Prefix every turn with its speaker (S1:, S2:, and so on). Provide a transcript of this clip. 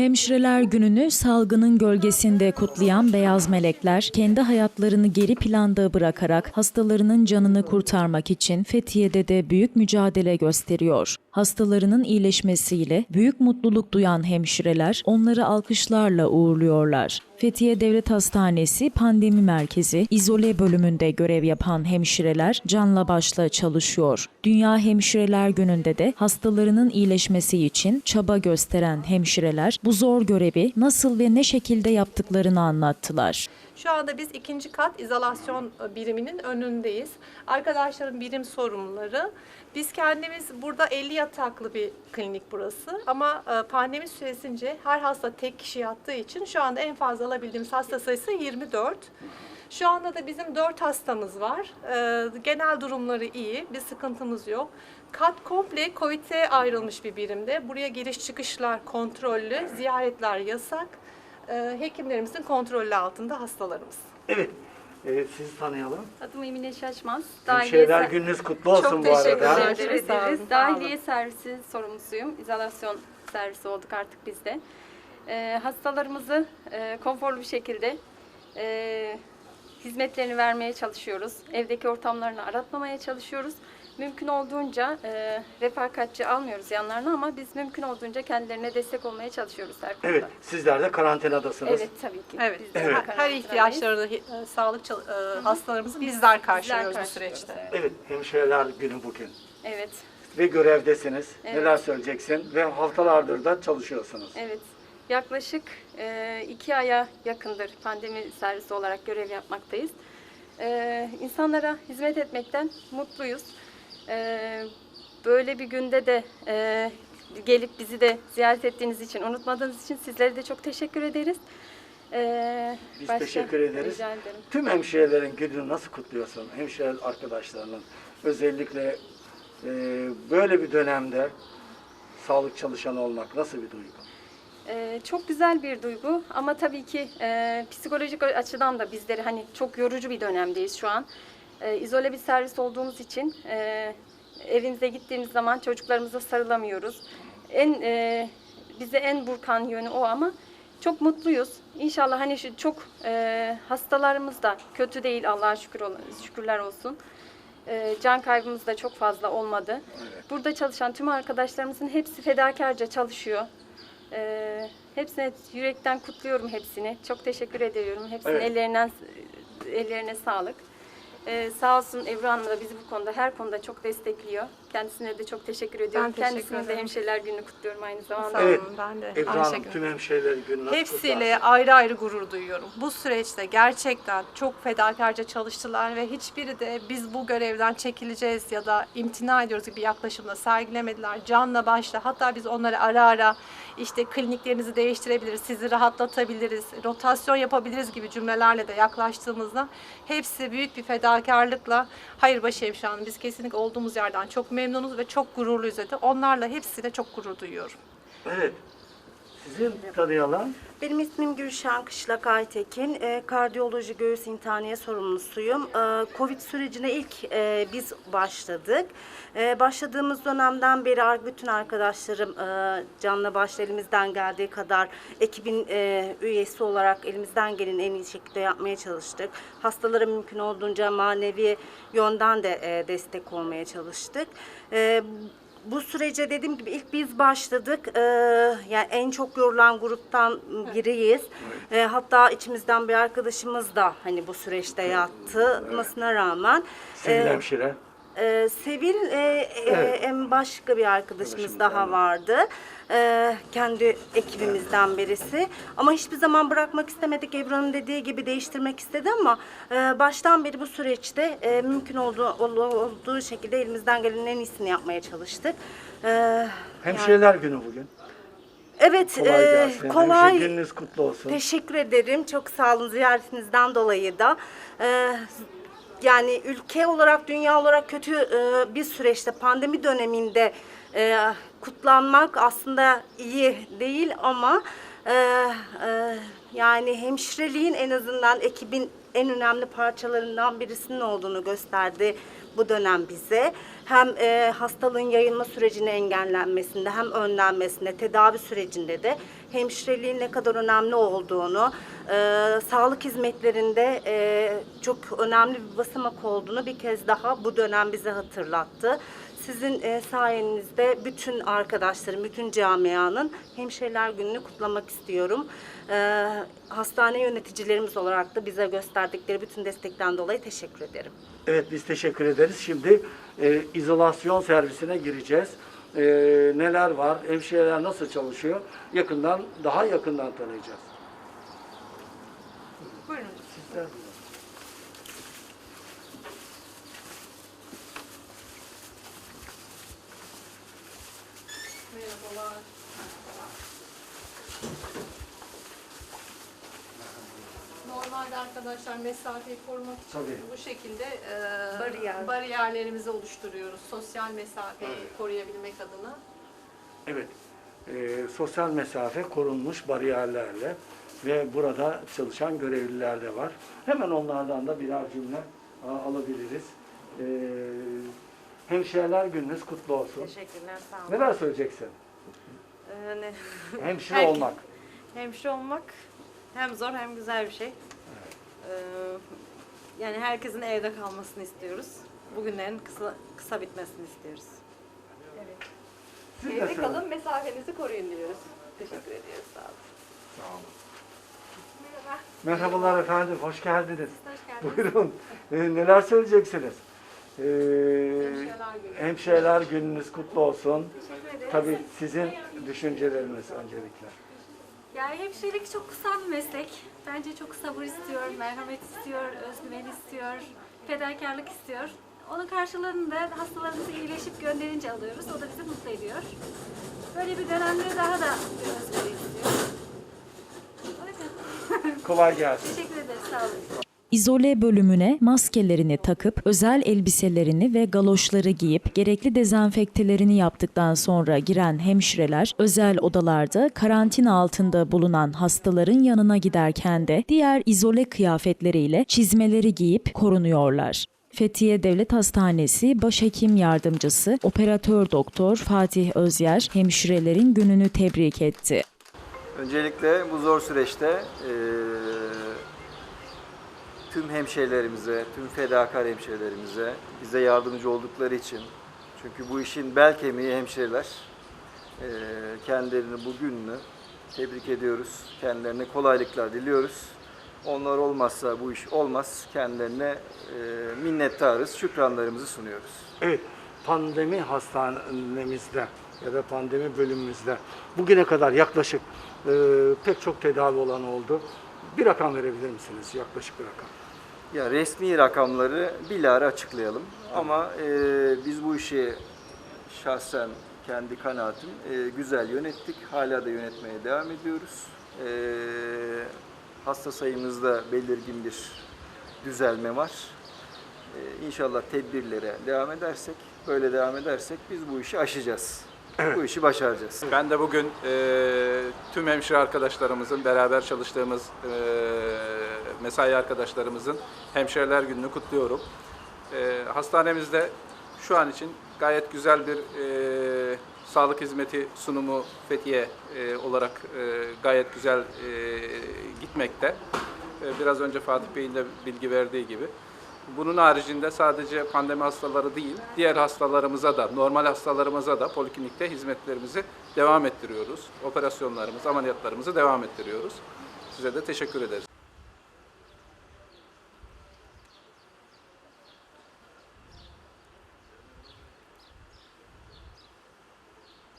S1: Hemşireler gününü salgının gölgesinde kutlayan beyaz melekler kendi hayatlarını geri planda bırakarak hastalarının canını kurtarmak için Fethiye'de de büyük mücadele gösteriyor. Hastalarının iyileşmesiyle büyük mutluluk duyan hemşireler onları alkışlarla uğurluyorlar. Fethiye Devlet Hastanesi Pandemi Merkezi izole bölümünde görev yapan hemşireler canla başla çalışıyor. Dünya Hemşireler Günü'nde de hastalarının iyileşmesi için çaba gösteren hemşireler bu zor görevi nasıl ve ne şekilde yaptıklarını anlattılar.
S2: Şu anda biz ikinci kat izolasyon e, biriminin önündeyiz. Arkadaşlarım birim sorumluları. Biz kendimiz burada 50 yataklı bir klinik burası. Ama e, pandemi süresince her hasta tek kişi yattığı için şu anda en fazla alabildiğimiz hasta sayısı 24. Şu anda da bizim 4 hastamız var. E, Genel durumları iyi, bir sıkıntımız yok. Kat komple COVID'e ayrılmış bir birimde. Buraya giriş çıkışlar kontrollü, ziyaretler yasak. E, Hekimlerimizin kontrolü altında hastalarımız.
S3: Evet, e, sizi tanıyalım.
S4: Adım Emine Şaşmaz.
S3: Hemşireler
S4: ser-
S3: gününüz kutlu olsun
S4: Çok
S3: bu
S4: teşekkür
S3: arada.
S4: ederiz.
S2: Sağ olun, sağ olun.
S4: Dahiliye servisi sorumlusuyum. İzolasyon servisi olduk artık biz de. Ee, hastalarımızı e, konforlu bir şekilde e, hizmetlerini vermeye çalışıyoruz. Evdeki ortamlarını aratmamaya çalışıyoruz. Mümkün olduğunca e, refakatçi almıyoruz yanlarına ama biz mümkün olduğunca kendilerine destek olmaya çalışıyoruz her konuda.
S3: Evet, sizler de karantinadasınız.
S4: Evet tabii ki.
S2: Evet.
S4: Biz de
S2: Her, her
S4: karantinadayız.
S2: ihtiyaçlarını e, sağlık çal- e, hastalarımızı bizler karşılıyoruz bu
S4: karşılıyoruz,
S2: süreçte.
S4: evet.
S3: Evet, hemşireler günü bugün.
S4: Evet.
S3: Ve görevdesiniz.
S4: Evet.
S3: Neler söyleyeceksin? Ve haftalardır da çalışıyorsunuz.
S4: Evet. Yaklaşık e, iki aya yakındır pandemi servisi olarak görev yapmaktayız. E, insanlara hizmet etmekten mutluyuz. E, böyle bir günde de e, gelip bizi de ziyaret ettiğiniz için, unutmadığınız için sizlere de çok teşekkür ederiz. E,
S3: Biz
S4: başka-
S3: teşekkür ederiz.
S4: Rica ederim.
S3: Tüm hemşirelerin gününü nasıl kutluyorsun? Hemşire arkadaşlarının. Özellikle e, böyle bir dönemde sağlık çalışanı olmak nasıl bir duygu?
S4: Ee, çok güzel bir duygu ama tabii ki e, psikolojik açıdan da bizleri hani çok yorucu bir dönemdeyiz şu an. E, izole bir servis olduğumuz için e, evimize gittiğimiz zaman çocuklarımıza sarılamıyoruz. En e, bize en burkan yönü o ama çok mutluyuz. İnşallah hani şu çok e, hastalarımız da kötü değil Allah'a şükür ol- şükürler olsun. E, can kaybımız da çok fazla olmadı. Burada çalışan tüm arkadaşlarımızın hepsi fedakarca çalışıyor. Ee, hepsine yürekten kutluyorum hepsini. Çok teşekkür ediyorum. Hepsinin
S3: Evet.
S4: ellerinden ellerine sağlık. Ee, sağ olsun Ebru Hanım da bizi bu konuda her konuda çok destekliyor. Kendisine de çok teşekkür ediyorum.
S2: teşekkür
S4: Kendisinin de
S2: ederim.
S4: hemşireler gününü kutluyorum aynı zamanda.
S2: Sağ olun,
S3: Evet.
S2: ben de
S3: Ebru
S2: aynı
S3: Hanım
S2: şekilde.
S3: tüm hemşirelerin günü nasıl
S2: Hepsiyle ayrı ayrı gurur duyuyorum. Bu süreçte gerçekten çok fedakarca çalıştılar ve hiçbiri de biz bu görevden çekileceğiz ya da imtina ediyoruz gibi yaklaşımda sergilemediler. Canla başla hatta biz onları ara ara işte kliniklerinizi değiştirebiliriz, sizi rahatlatabiliriz, rotasyon yapabiliriz gibi cümlelerle de yaklaştığımızda hepsi büyük bir fedakarlıkla hayır hanım biz kesinlikle olduğumuz yerden çok memnunuz ve çok gururluyuz dedi. Onlarla hepsiyle çok gurur duyuyorum.
S3: Evet. Sizin tanıyalım.
S5: Benim ismim Gülşen Kışlak Aytekin. E, kardiyoloji göğüs intihaniye sorumlusuyum. E, Covid sürecine ilk e, biz başladık. E, başladığımız dönemden beri bütün arkadaşlarım e, canla başla elimizden geldiği kadar ekibin e, üyesi olarak elimizden geleni en iyi şekilde yapmaya çalıştık. Hastalara mümkün olduğunca manevi yönden de e, destek olmaya çalıştık. E, bu sürece dediğim gibi ilk biz başladık. Ee, yani en çok yorulan gruptan biriyiz. Ee, hatta içimizden bir arkadaşımız da hani bu süreçte yattı. Olmasına rağmen.
S3: Sevgili
S5: e,
S3: hemşire.
S5: E, Sevil e, e,
S3: Evet.
S5: en başka bir arkadaşımız
S3: Arkadaşımız
S5: daha
S3: var.
S5: vardı. E, kendi ekibimizden birisi. Ama hiçbir zaman bırakmak istemedik. Ebru'nun dediği gibi değiştirmek istedi ama e, baştan beri bu süreçte e, mümkün olduğu, ol- olduğu şekilde elimizden gelenin en iyisini yapmaya çalıştık. E,
S3: Hemşireler günü bugün.
S5: evet,
S3: Kolay
S5: e,
S3: gelsin.
S5: kolay.
S3: Hemşire gününüz kutlu olsun.
S5: Teşekkür ederim. Çok sağ olun ziyaretinizden dolayı da. Ee, yani ülke olarak, dünya olarak kötü e, bir süreçte, pandemi döneminde e, kutlanmak aslında iyi değil ama e, e, yani hemşireliğin en azından ekibin en önemli parçalarından birisinin olduğunu gösterdi bu dönem bize. Hem e, hastalığın yayılma sürecini engellenmesinde hem önlenmesinde, tedavi sürecinde de hemşireliğin ne kadar önemli olduğunu, e, sağlık hizmetlerinde e, çok önemli bir basamak olduğunu bir kez daha bu dönem bize hatırlattı. Sizin e, sayenizde bütün arkadaşlarım, bütün camianın Hemşireler Günü'nü kutlamak istiyorum. E, hastane yöneticilerimiz olarak da bize gösterdikleri bütün destekten dolayı teşekkür ederim.
S3: Evet biz teşekkür ederiz. Şimdi e, izolasyon servisine gireceğiz. E, neler var, hemşireler nasıl çalışıyor yakından, daha yakından tanıyacağız.
S2: Buyurun.
S3: Sizler
S2: Merhabalar. Normalde arkadaşlar mesafeyi korumak için
S3: Tabii.
S2: bu şekilde e,
S5: Bariyer.
S2: bariyerlerimizi oluşturuyoruz. Sosyal mesafeyi koruyabilmek adına.
S3: Evet, e, sosyal mesafe korunmuş bariyerlerle ve burada çalışan görevliler de var. Hemen onlardan da birer cümle a, alabiliriz. E, hemşireler gününüz kutlu olsun.
S6: Teşekkürler, sağ olun.
S3: Neler söyleyeceksin?
S6: Ee, ne-
S3: Hemşire
S6: Herkes-
S3: olmak.
S6: hemşire olmak hem zor hem güzel bir şey. Ee, yani herkesin evde kalmasını istiyoruz. Bugünlerin kısa kısa bitmesini istiyoruz.
S3: Siz de
S2: Evde kalın, mesafenizi koruyun diyoruz. Teşekkür ediyoruz. Sağ olun.
S3: Sağ olun.
S2: Merhaba.
S3: Merhabalar efendim, hoş geldiniz.
S2: Hoş geldiniz.
S3: Buyurun, e, neler söyleyeceksiniz? E,
S2: Hemşireler Günü.
S3: hemşireler gününüz kutlu olsun. Tabii sizin düşünceleriniz öncelikle.
S7: Yani hemşirelik çok kutsal bir meslek. Bence çok sabır istiyor, merhamet istiyor, özgüven istiyor, fedakarlık istiyor. Onun karşılığını da hastalarımızı iyileşip gönderince alıyoruz. O da bizi mutlu ediyor. Böyle bir dönemde daha da bir özveri istiyor. Öyle.
S3: Kolay gelsin.
S7: Teşekkür ederiz, sağ olun.
S1: İzole bölümüne maskelerini takıp özel elbiselerini ve galoşları giyip gerekli dezenfektelerini yaptıktan sonra giren hemşireler özel odalarda karantina altında bulunan hastaların yanına giderken de diğer izole kıyafetleriyle çizmeleri giyip korunuyorlar. Fethiye Devlet Hastanesi Başhekim Yardımcısı Operatör Doktor Fatih Özyer hemşirelerin gününü tebrik etti.
S8: Öncelikle bu zor süreçte eee, tüm hemşehrilerimize, tüm fedakar hemşehrilerimize bize yardımcı oldukları için çünkü bu işin bel kemiği hemşehriler. Eee, kendilerini bu gününü tebrik ediyoruz. Kendilerine kolaylıklar diliyoruz. Onlar olmazsa bu iş olmaz. Kendilerine eee, minnettarız, şükranlarımızı sunuyoruz.
S3: Evet, pandemi hastanemizde ya da pandemi bölümümüzde bugüne kadar yaklaşık e, pek çok tedavi olan oldu. Bir rakam verebilir misiniz? Yaklaşık bir rakam.
S8: Ya resmi rakamları bilahare açıklayalım. Ama e, biz bu işi şahsen kendi kanaatim e, güzel yönettik. Hala da yönetmeye devam ediyoruz. E, hasta sayımızda belirgin bir düzelme var. E, inşallah tedbirlere devam edersek, böyle devam edersek biz bu işi aşacağız. Bu işi başaracağız.
S9: Ben de bugün e, tüm hemşire arkadaşlarımızın, beraber çalıştığımız e, mesai arkadaşlarımızın hemşireler gününü kutluyorum. E, hastanemizde şu an için gayet güzel bir e, sağlık hizmeti sunumu Fethiye e, olarak e, gayet güzel e, gitmekte. E, biraz önce Fatih Bey'in de bilgi verdiği gibi. Bunun haricinde sadece pandemi hastaları değil, diğer hastalarımıza da, normal hastalarımıza da poliklinikte hizmetlerimizi devam ettiriyoruz. Operasyonlarımız, ameliyatlarımızı devam ettiriyoruz. Size de teşekkür ederiz.